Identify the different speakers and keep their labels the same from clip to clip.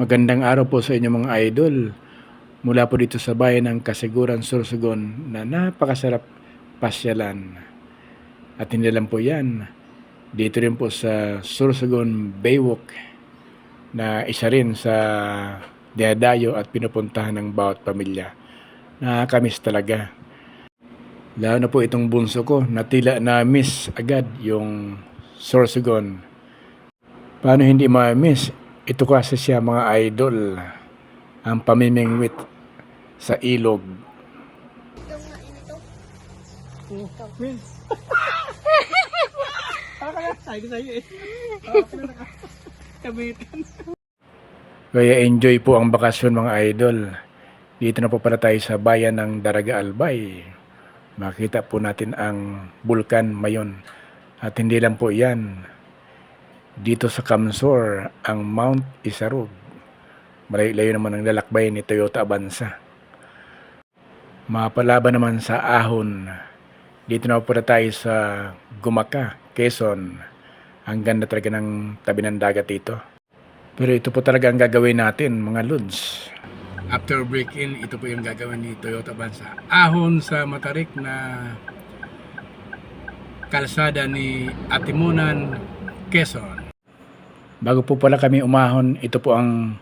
Speaker 1: Magandang araw po sa inyo mga idol. Mula po dito sa bayan ng Kasiguran, Sorsogon na napakasarap pasyalan. At hindi lang po yan. Dito rin po sa Sorsogon Baywalk na isa rin sa dinadayo at pinupuntahan ng bawat pamilya. Nakakamiss talaga. Lalo na po itong bunso ko na tila na miss agad yung Sorsogon. Paano hindi ma-miss? Ito kasi siya mga idol. Ang pamimingwit sa ilog.
Speaker 2: Kaya
Speaker 1: enjoy po ang bakasyon mga idol. Dito na po pala tayo sa bayan ng Daraga Albay. Makita po natin ang Bulkan Mayon. At hindi lang po yan. Dito sa Kamsor, ang Mount Isarog. Malayo-layo naman ang lalakbay ni Toyota Avanza. Mapalaban naman sa Ahon. Dito na pala tayo sa Gumaka, Quezon. Ang ganda talaga ng tabi ng dagat dito. Pero ito po talaga ang gagawin natin, mga Lods. After break-in, ito po yung gagawin ni Toyota Bansa. Ahon sa Matarik na kalsada ni Atimunan, Quezon. Bago po pala kami umahon, ito po ang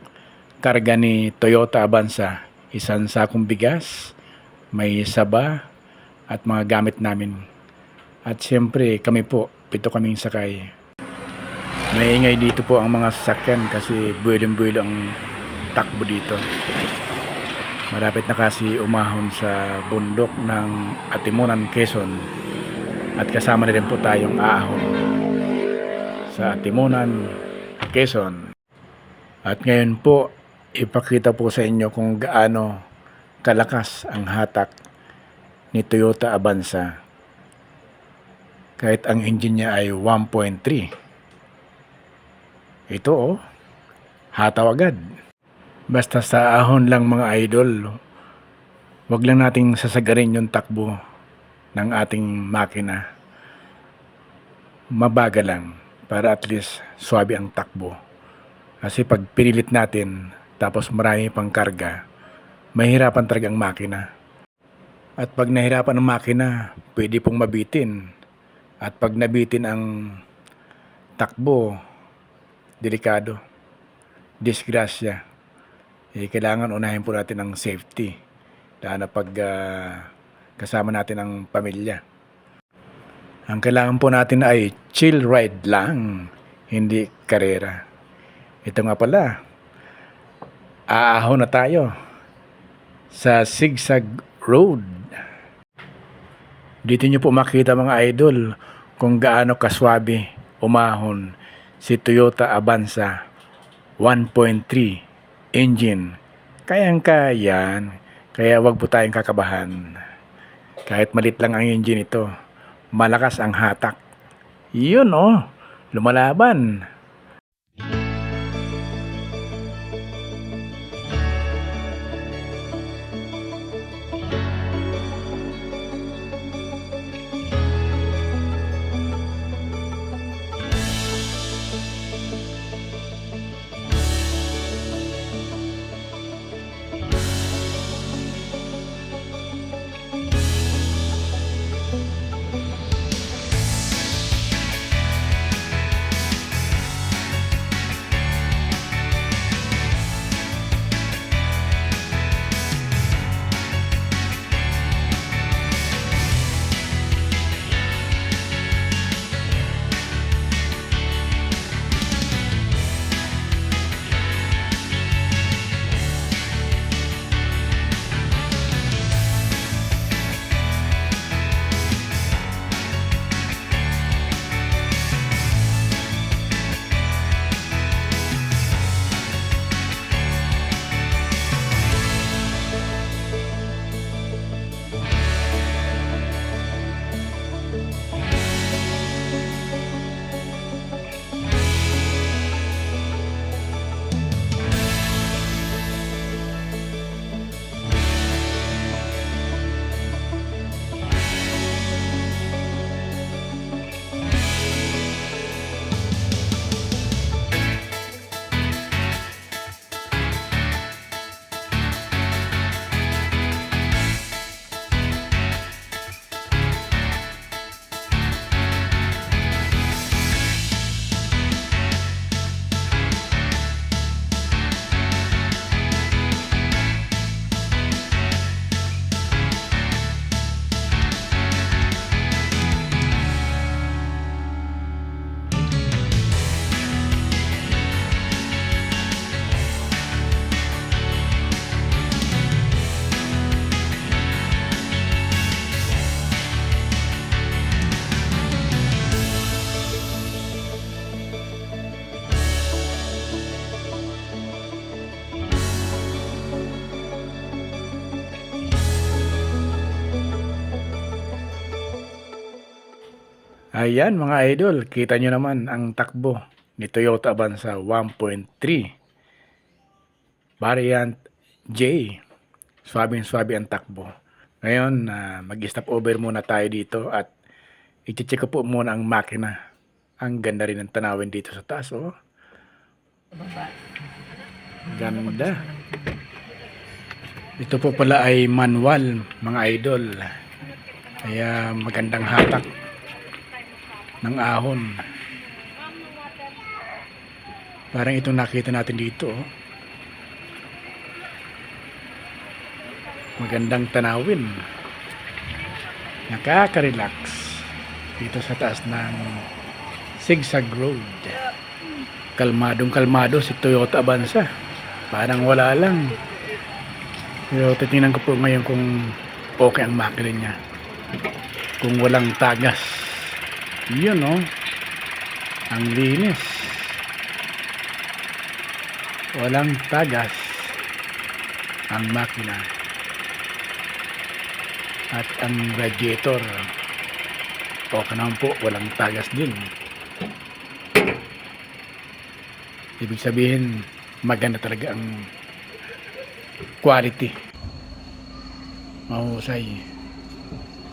Speaker 1: karga ni Toyota Avanza. Isang sakong bigas, may saba, at mga gamit namin. At siyempre, kami po, pito kaming sakay. Maingay dito po ang mga sasakyan kasi buwelong-buwelo ang takbo dito. Malapit na kasi umahon sa bundok ng Atimunan, Quezon. At kasama na rin po tayong aahon sa Atimunan, Quezon. At ngayon po, ipakita po sa inyo kung gaano kalakas ang hatak ni Toyota Avanza. Kahit ang engine niya ay 1.3 ito oh, hataw agad. Basta sa ahon lang mga idol, wag lang nating sasagarin yung takbo ng ating makina. Mabaga lang para at least swabe ang takbo. Kasi pag pinilit natin tapos marami pang karga, mahirapan talaga ang makina. At pag nahirapan ang makina, pwede pong mabitin. At pag nabitin ang takbo, delikado, disgrasya. Eh, kailangan unahin po natin ang safety. Lalo na pag ah, kasama natin ang pamilya. Ang kailangan po natin ay chill ride lang, hindi karera. Ito nga pala, aahon na tayo sa Sigsag Road. Dito nyo po makita mga idol kung gaano kaswabe umahon si Toyota Avanza 1.3 engine. Kayang-kayan, kaya wag po tayong kakabahan. Kahit malit lang ang engine ito, malakas ang hatak. Yun oh, lumalaban. Ayan mga idol, kita nyo naman ang takbo ni Toyota Avanza 1.3 variant J. Swabing-swabe ang takbo. Ngayon, ah, mag-stop over muna tayo dito at i-check ko po muna ang makina. Ang ganda rin ng tanawin dito sa taas, oh. Ganda. Ito po pala ay manual, mga idol. Kaya magandang hatak ng ahon. Parang itong nakita natin dito. Oh. Magandang tanawin. Nakaka-relax dito sa taas ng Sigsag Road. Kalmadong kalmado si Toyota Avanza. Parang wala lang. Pero titingnan ko po ngayon kung okay ang makina niya. Kung walang tagas. Yun oh. Ang linis. Walang tagas ang makina. At ang radiator okay naman po, walang tagas din. Ibig sabihin, maganda talaga ang quality. Mahusay.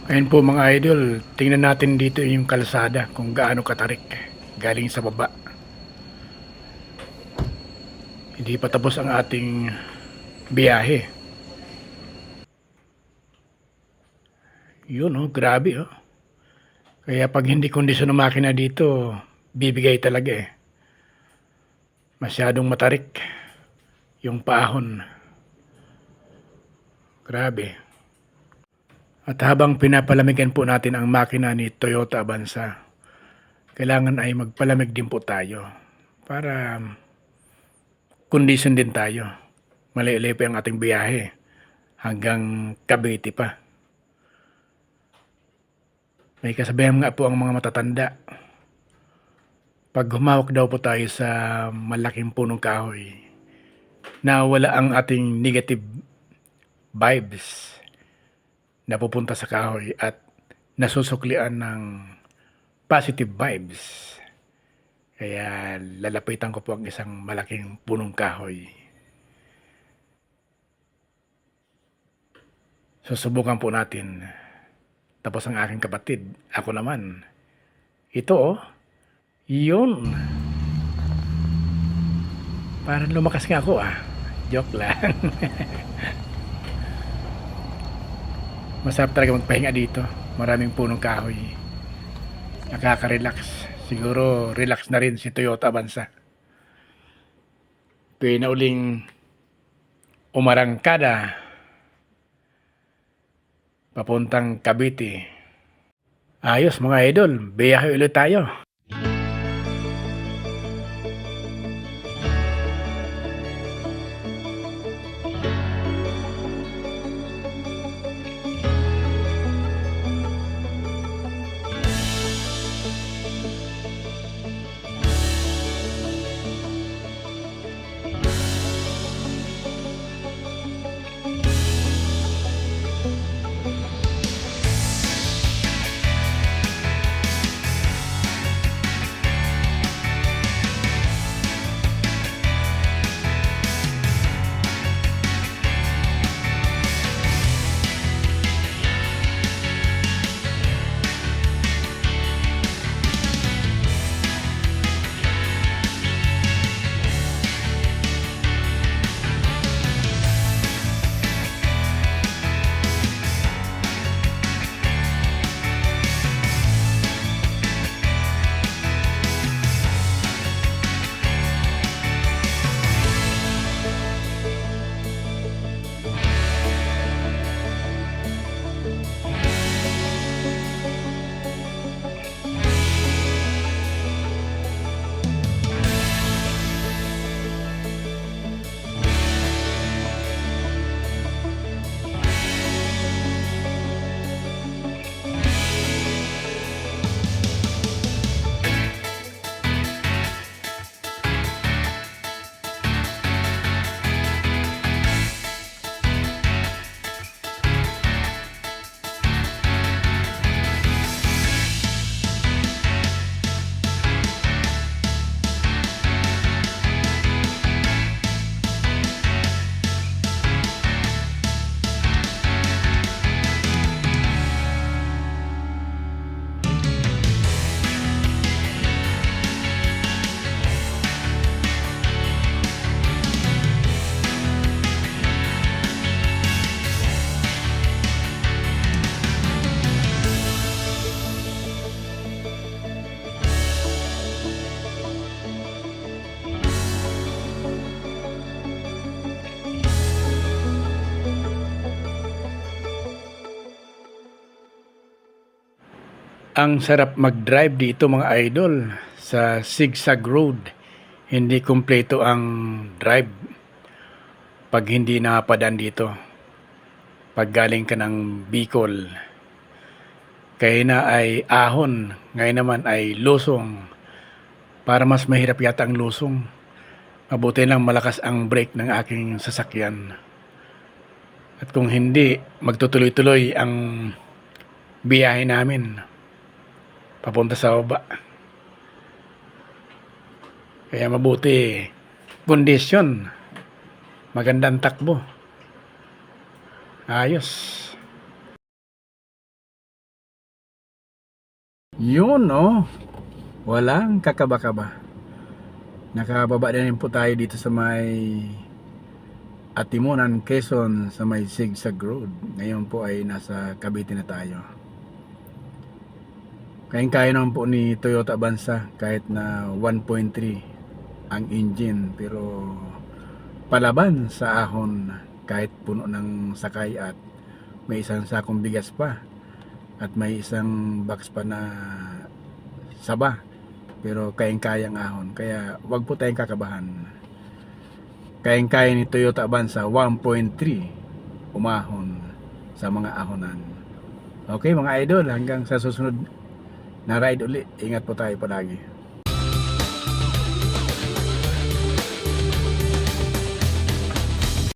Speaker 1: Ayun po mga idol, tingnan natin dito yung kalsada kung gaano katarik galing sa baba. Hindi pa tapos ang ating biyahe. Yun oh, grabe oh. Kaya pag hindi kondisyon ng makina dito, bibigay talaga eh. Masyadong matarik yung paahon. Grabe. At habang pinapalamigan po natin ang makina ni Toyota Avanza, kailangan ay magpalamig din po tayo para kondisyon din tayo. Mali-ili pa ang ating biyahe hanggang Cavite pa. May kasabihan nga po ang mga matatanda. Pag humawak daw po tayo sa malaking punong kahoy, nawala ang ating negative vibes na pupunta sa kahoy at nasusuklian ng positive vibes. Kaya lalapitan ko po ang isang malaking punong kahoy. Susubukan po natin. Tapos ang aking kapatid, ako naman. Ito oh, yun. Parang lumakas nga ako ah. Joke lang. Masarap talaga magpahinga dito. Maraming punong kahoy. Nakaka-relax. Siguro relax na rin si Toyota Avanza. Pwede na uling umarangkada papuntang Cavite. Ayos mga idol, biyahe ulit tayo. Ang sarap mag-drive dito mga idol sa zigzag road. Hindi kumpleto ang drive pag hindi napadan dito. Pag galing ka ng Bicol. Kaya na ay ahon, ngayon naman ay lusong. Para mas mahirap yata ang lusong. Mabuti lang malakas ang brake ng aking sasakyan. At kung hindi, magtutuloy-tuloy ang biyahe namin papunta sa baba. Kaya mabuti kondisyon. Magandang takbo. Ayos. Yun, no? Walang kakaba-kaba. Nakababa na rin po tayo dito sa may Atimunan, Quezon sa may Zigzag Road. Ngayon po ay nasa Cavite na tayo. Kayang-kaya naman po ni Toyota Avanza kahit na 1.3 ang engine pero palaban sa ahon kahit puno ng sakay at may isang sakong bigas pa at may isang box pa na saba pero kayang-kayang ahon. Kaya wag po tayong kakabahan. Kayang-kaya ni Toyota Avanza 1.3 umahon sa mga ahonan. Okay mga idol hanggang sa susunod na ride uli. Ingat po tayo palagi